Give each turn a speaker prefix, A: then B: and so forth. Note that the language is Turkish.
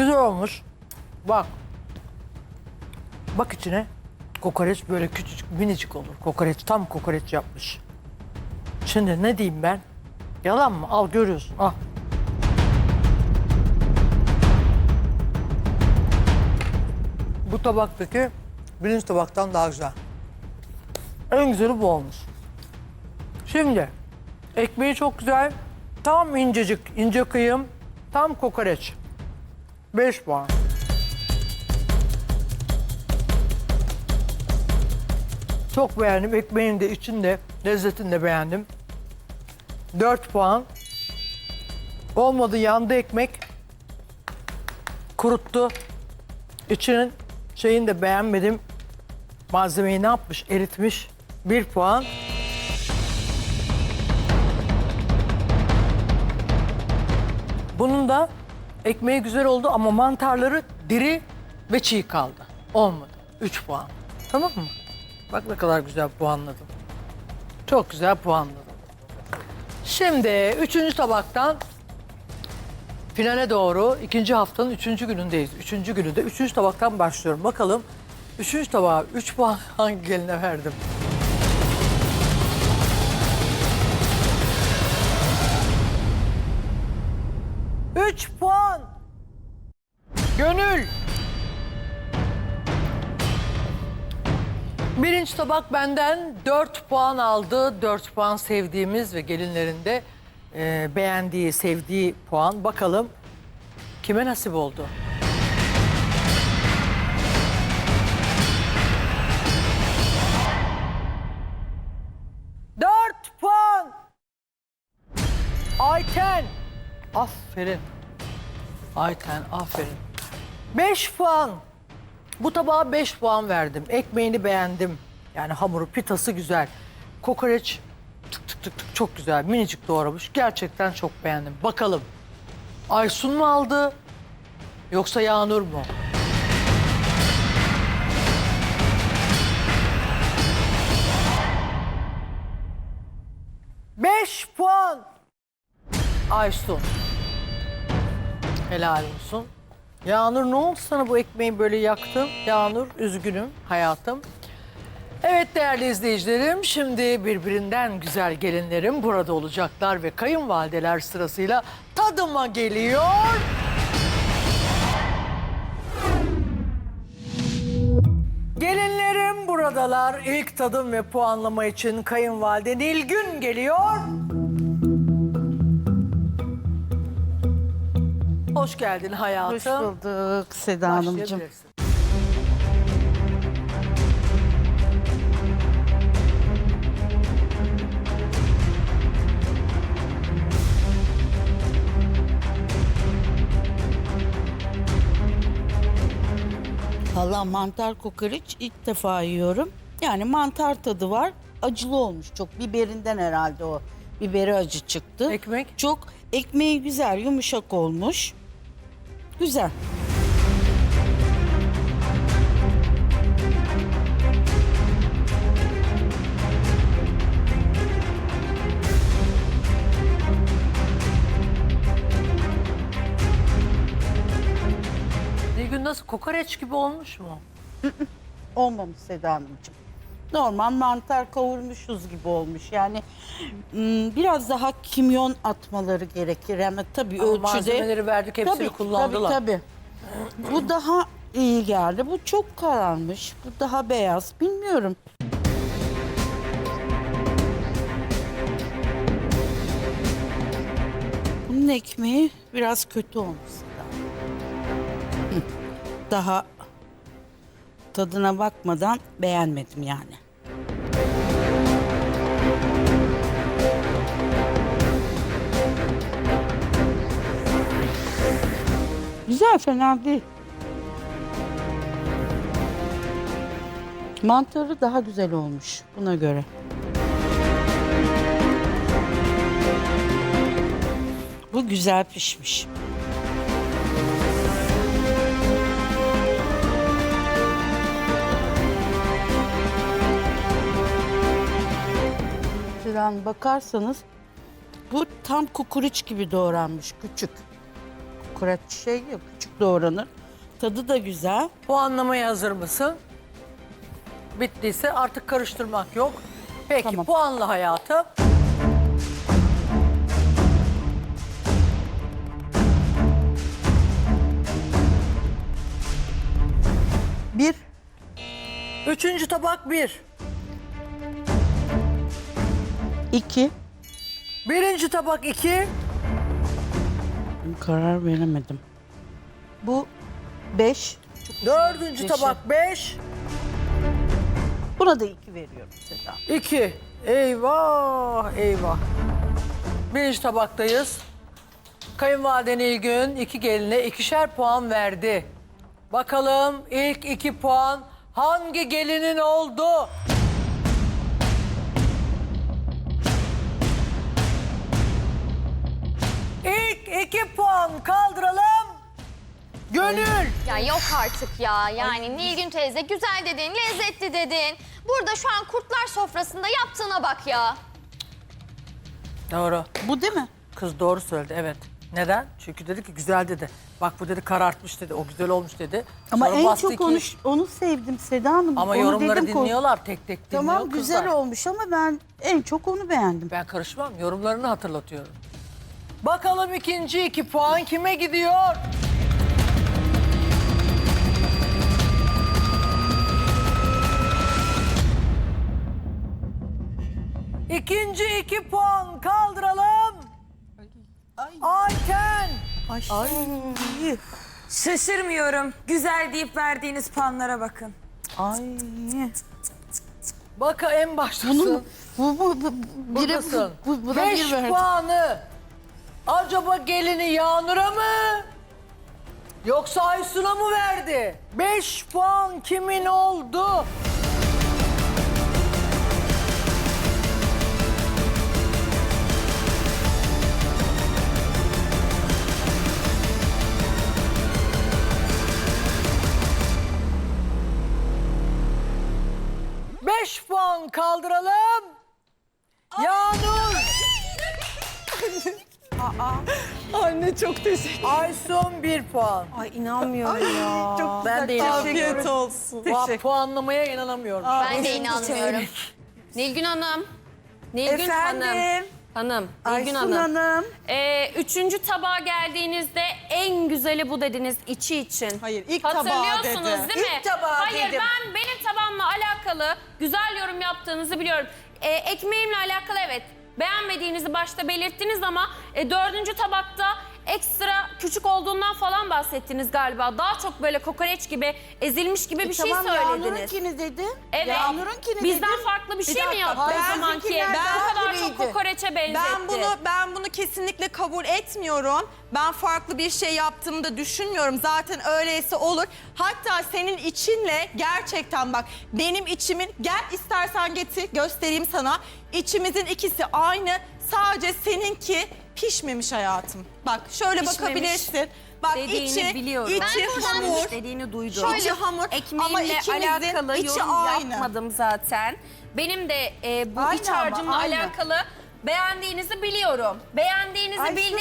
A: Güzel olmuş. Bak. Bak içine. Kokoreç böyle küçücük minicik olur. Kokoreç tam kokoreç yapmış. Şimdi ne diyeyim ben? Yalan mı? Al görüyorsun. Al. Bu tabaktaki birinci tabaktan daha güzel. En güzeli bu olmuş. Şimdi ekmeği çok güzel. Tam incecik, ince kıyım. Tam kokoreç. 5 puan. Çok beğendim. Ekmeğin de içinde, lezzetini de beğendim. 4 puan. Olmadı yandı ekmek. Kuruttu. İçinin şeyini de beğenmedim. Malzemeyi ne yapmış? Eritmiş. 1 puan. Bunun da ekmeği güzel oldu ama mantarları diri ve çiğ kaldı. Olmadı. 3 puan. Tamam mı? Bak ne kadar güzel puanladım. Çok güzel puanladım. Şimdi üçüncü tabaktan finale doğru ikinci haftanın üçüncü günündeyiz. Üçüncü gününde üçüncü tabaktan başlıyorum. Bakalım üçüncü tabağa üç puan hangi geline verdim? Birinci tabak benden 4 puan aldı. 4 puan sevdiğimiz ve gelinlerinde e, beğendiği, sevdiği puan. Bakalım kime nasip oldu? Dört puan. Ayten. Aferin. Ayten aferin. Beş puan. Bu tabağa 5 puan verdim. Ekmeğini beğendim. Yani hamuru, pitası güzel. Kokoreç tık tık tık tık çok güzel. Minicik doğramış. Gerçekten çok beğendim. Bakalım. Aysun mu aldı? Yoksa Yağnur mu? Beş puan. Aysun. Helal olsun. Yağnur ne oldu sana bu ekmeği böyle yaktın? Yağnur üzgünüm hayatım. Evet değerli izleyicilerim şimdi birbirinden güzel gelinlerim burada olacaklar ve kayınvalideler sırasıyla tadıma geliyor. Gelinlerim buradalar. İlk tadım ve puanlama için kayınvalide Nilgün geliyor. Hoş geldin hayatım.
B: Hoş bulduk Seda Hanımcığım.
A: Başlayabilirsin.
B: Valla mantar kokoreç ilk defa yiyorum. Yani mantar tadı var. Acılı olmuş çok. Biberinden herhalde o. Biberi acı çıktı.
A: Ekmek?
B: Çok ekmeği güzel, yumuşak olmuş. Güzel.
A: Nilgün nasıl kokoreç gibi olmuş mu?
B: Olmamış Seda Hanımcığım. Normal mantar kavurmuşuz gibi olmuş. Yani biraz daha kimyon atmaları gerekir. Yani tabii
A: Ama
B: ölçüde.
A: malzemeleri verdik hepsini
B: Tabii,
A: kullandılar.
B: Tabii tabii. Bu daha iyi geldi. Bu çok kararmış. Bu daha beyaz. Bilmiyorum. Bunun ekmeği biraz kötü olmuş. Daha tadına bakmadan beğenmedim yani. Güzel fena değil. Mantarı daha güzel olmuş buna göre. Bu güzel pişmiş. Şuradan bakarsanız bu tam kukuruç gibi doğranmış küçük. kokoreç şey yok. Küçük doğranır. Tadı da güzel.
A: Puanlamaya hazır mısın? Bittiyse artık karıştırmak yok. Peki
B: Tamam.
A: puanla hayatım.
B: Bir,
A: Üçüncü tabak bir.
B: İki.
A: Birinci tabak iki.
B: Karar veremedim. Bu beş.
A: Dördüncü
B: Beşi.
A: tabak beş.
B: Buna da iki veriyorum Seda.
A: iki. Eyvah eyvah. Birinci tabaktayız. Kayınvaliden İlgün iki geline ikişer puan verdi. Bakalım ilk iki puan hangi gelinin oldu? Gönül.
C: Ya yok artık ya. Yani Nilgün teyze güzel dedin, lezzetli dedin. Burada şu an kurtlar sofrasında yaptığına bak ya.
A: Doğru.
B: Bu değil mi?
A: Kız doğru söyledi evet. Neden? Çünkü dedi ki güzel dedi. Bak bu dedi karartmış dedi. O güzel olmuş dedi.
B: Ama
A: Sonra
B: en çok
A: ki-
B: onu, onu sevdim Seda Hanım.
A: Ama
B: Onu
A: yorumları
B: dedim,
A: dinliyorlar tek tek dinliyor
B: Tamam güzel
A: kızlar.
B: olmuş ama ben en çok onu beğendim.
A: Ben karışmam. Yorumlarını hatırlatıyorum. Bakalım ikinci iki puan kime gidiyor? İkinci iki puan kaldıralım. Ayten.
D: Şaşırmıyorum. Güzel deyip verdiğiniz puanlara bakın.
B: Ay.
A: Baka en baştasın.
B: Bunun bu bu bu bire
A: Buradasın.
B: bu, buna
A: Beş
B: bir verdim.
A: puanı acaba gelini Yağnur'a mı? Yoksa Aysun'a mı verdi? Beş puan kimin oldu? Beş puan kaldıralım. Yağnur.
D: Anne çok teşekkür
A: Aysun bir puan.
D: Ay inanmıyorum ya.
A: Çok ben de inanamıyorum.
D: olsun.
A: Bu puanlamaya inanamıyorum.
C: Ben de inanmıyorum. Nilgün Hanım. Nilgün Hanım.
D: Efendim.
C: Hanım. Nilgün
D: Aysun
C: Hanım.
D: Hanım.
E: Ee, üçüncü tabağa geldiğinizde en güzeli bu dediniz içi için.
D: Hayır, ilk tabağı
E: Hatırlıyorsunuz
D: dedi.
E: değil mi?
D: İlk tabağı
E: Hayır
D: dedim.
E: ben benim tabağımla alakalı güzel yorum yaptığınızı biliyorum. Ee, ekmeğimle alakalı evet beğenmediğinizi başta belirttiniz ama e, dördüncü tabakta ekstra küçük olduğundan falan bahsettiniz galiba. Daha çok böyle kokoreç gibi ezilmiş gibi bir şey
B: tamam,
E: söylediniz.
B: Yağnur'unkini dedim.
E: Evet.
B: Yağnur'unkini
E: Bizden
B: dedim.
E: farklı bir şey mi
D: dakika,
E: yaptı o
D: ben
E: zamanki?
D: bizimkiler
E: Bu
D: daha
E: kadar çok
B: gibiydi.
E: kokoreçe benzetti.
F: Ben bunu ben bunu kesinlikle kabul etmiyorum. Ben farklı bir şey yaptığımı da düşünmüyorum. Zaten öyleyse olur. Hatta senin içinle gerçekten bak benim içimin gel istersen getir göstereyim sana. İçimizin ikisi aynı. Sadece seninki pişmemiş hayatım. Bak şöyle
E: Pişmemiş
F: bakabilirsin. Bak
E: dediğini
F: içi,
E: biliyorum.
F: içi
C: Ben
F: hamur.
E: dediğini duydum.
F: Şöyle- İçi hamur ama
E: Ekmeğimle
F: ikimizin
E: alakalı
F: içi
E: yorum
F: aynı.
E: yapmadım zaten. Benim de e, bu
B: Aynı
E: iç
B: ama,
E: harcımla
B: aynı.
E: alakalı beğendiğinizi biliyorum. Beğendiğinizi
B: Aysun,
E: bildiğim